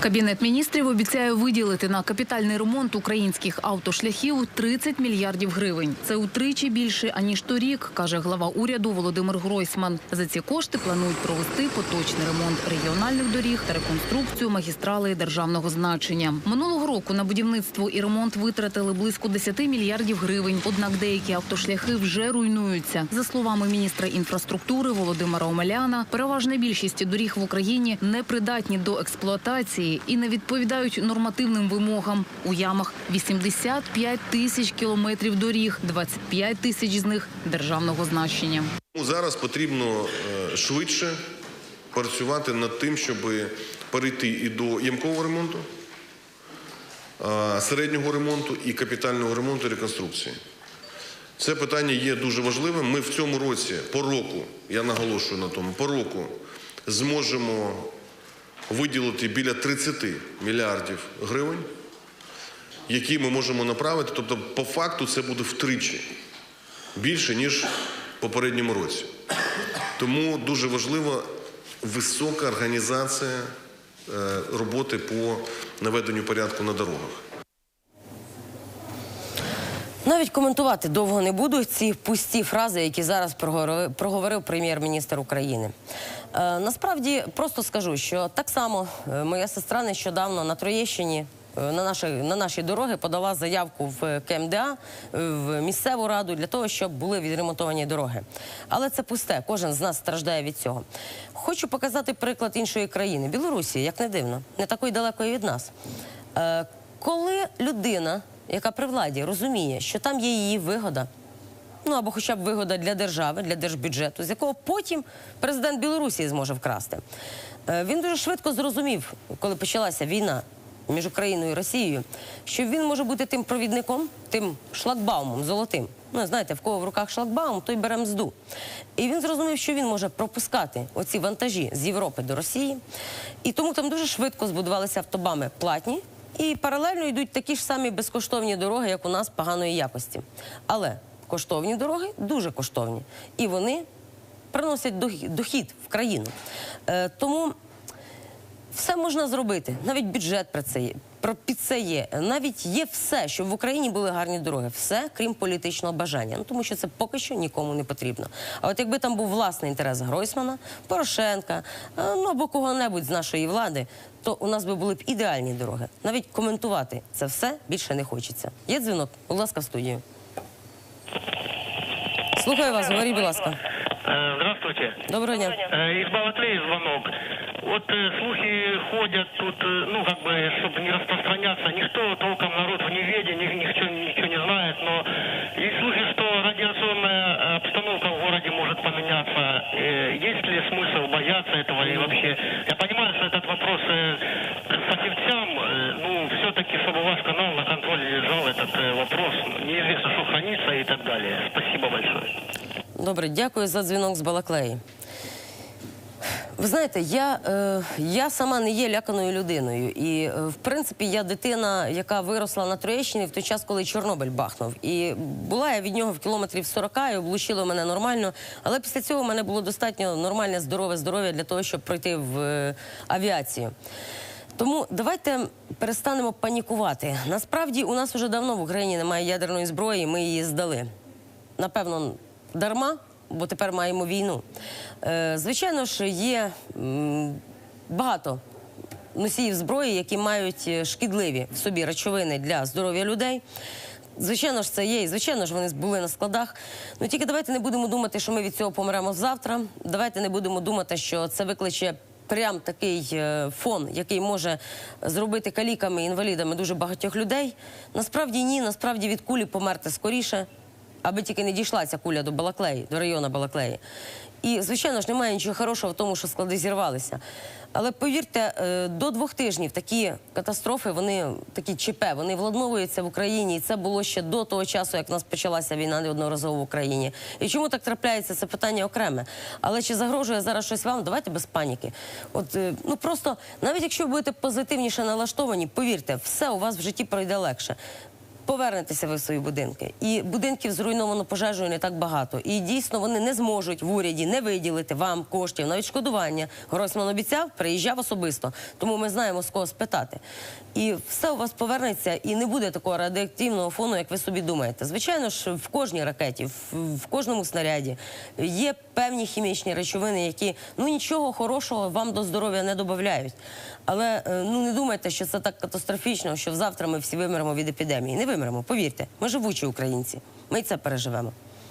Кабінет міністрів обіцяє виділити на капітальний ремонт українських автошляхів 30 мільярдів гривень. Це утричі більше аніж торік, каже глава уряду Володимир Гройсман. За ці кошти планують провести поточний ремонт регіональних доріг та реконструкцію магістралей державного значення. Минулого року на будівництво і ремонт витратили близько 10 мільярдів гривень. Однак деякі автошляхи вже руйнуються. За словами міністра інфраструктури Володимира Омеляна, переважна більшість доріг в Україні не придатні до експлуатації і не відповідають нормативним вимогам. У ямах 85 тисяч кілометрів доріг, 25 тисяч з них державного значення. Ну, Зараз потрібно е, швидше працювати над тим, щоб перейти і до ямкового ремонту, е, середнього ремонту і капітального ремонту реконструкції. Це питання є дуже важливим. Ми в цьому році, по року, я наголошую на тому, по року зможемо виділити біля 30 мільярдів гривень, які ми можемо направити. Тобто, по факту, це буде втричі більше, ніж в попередньому році. Тому дуже важлива висока організація е, роботи по наведенню порядку на дорогах. Навіть коментувати довго не буду ці пусті фрази, які зараз проговорив, проговорив прем'єр-міністр України. Е, насправді просто скажу, що так само е, моя сестра нещодавно на Троєщині. е, На наші, на наші дороги подала заявку в КМДА в місцеву раду для того, щоб були відремонтовані дороги. Але це пусте. Кожен з нас страждає від цього. Хочу показати приклад іншої країни Білорусі, як не дивно, не такої далекої від нас. Коли людина, яка при владі розуміє, що там є її вигода, ну або хоча б вигода для держави, для держбюджету, з якого потім президент Білорусі зможе вкрасти. Е, Він дуже швидко зрозумів, коли почалася війна між Україною і Росією, що він може бути тим провідником, тим шлагбаумом золотим. Ну, знаєте, в кого в руках шлагбаум, той бере мзду. І він зрозумів, що він може пропускати оці вантажі з Європи до Росії. І тому там дуже швидко збудувалися автобами платні, і паралельно йдуть такі ж самі безкоштовні дороги, як у нас поганої якості. Але коштовні дороги дуже коштовні. І вони приносять дохід в країну. Е, тому все можна зробити. Навіть бюджет про це є. Під це є. Навіть є все, щоб в Україні були гарні дороги. Все, крім політичного бажання. Ну тому що це поки що нікому не потрібно. А от якби там був власний інтерес Гройсмана, Порошенка, е, ну або кого-небудь з нашої влади, то у нас би були б ідеальні дороги. Навіть коментувати це все більше не хочеться. Є дзвінок? Будь ласка, в студію. Слухаю вас, говоріть, будь ласка. Э, Здравствуйте. Доброго дня. Из Балаклеи звонок. Вот э, слухи ходят тут, э, ну, как бы, чтобы не распространяться. Никто толком народ в неведе, ни, ничего, ничего не знает, но есть слухи, что радиационная обстановка в городе может поменяться. Э, Есть ли смысл бояться этого и вообще? Я понимаю, что этот вопрос э, фахивцам, э, ну, все-таки, чтобы ваш канал на так далее. Спасибо большое. Добре, дякую за дзвінок з Балаклеї. Ви знаєте, я, е, я сама не є ляканою людиною. І, е, в принципі, я дитина, яка виросла на Троєщині в той час, коли Чорнобиль бахнув. І була я від нього в кілометрів 40 і облучило мене нормально. Але після цього в мене було достатньо нормальне здорове здоров'я для того, щоб пройти в е, авіацію. Тому давайте перестанемо панікувати. Насправді, у нас вже давно в Україні немає ядерної зброї, ми її здали. Напевно, дарма, бо тепер маємо війну. Е, звичайно ж, є багато носіїв зброї, які мають е, шкідливі в собі речовини для здоров'я людей. Звичайно ж, це є, і звичайно ж, вони були на складах. Ну тільки давайте не будемо думати, що ми від цього помремо завтра. Давайте не будемо думати, що це викличе. Прям такий е, фон, який може зробити каліками, інвалідами дуже багатьох людей. Насправді ні, насправді від кулі померти скоріше, аби тільки не дійшла ця куля до Балаклеї, до району Балаклеї. І, звичайно ж, немає нічого хорошого в тому, що склади зірвалися. Але повірте, е, до двох тижнів такі катастрофи, вони такі ЧП, вони владновуються в Україні. І це було ще до того часу, як в нас почалася війна неодноразово в Україні. І чому так трапляється? Це питання окреме. Але чи загрожує зараз щось вам? Давайте без паніки. От е, ну просто навіть якщо ви будете позитивніше налаштовані, повірте, все у вас в житті пройде легше. Повернетеся ви в свої будинки. І будинків зруйновано пожежею не так багато. І дійсно вони не зможуть в уряді не виділити вам коштів на відшкодування. Гройсман обіцяв, приїжджав особисто. Тому ми знаємо з кого спитати. І все у вас повернеться, і не буде такого радіоактивного фону, як ви собі думаєте. Звичайно ж, в кожній ракеті, в, кожному снаряді є певні хімічні речовини, які ну нічого хорошого вам до здоров'я не додають. Але е, ну не думайте, що це так катастрофічно, що завтра ми всі вимремо від епідемії. Не вимремо, повірте. Ми живучі українці. Ми це переживемо.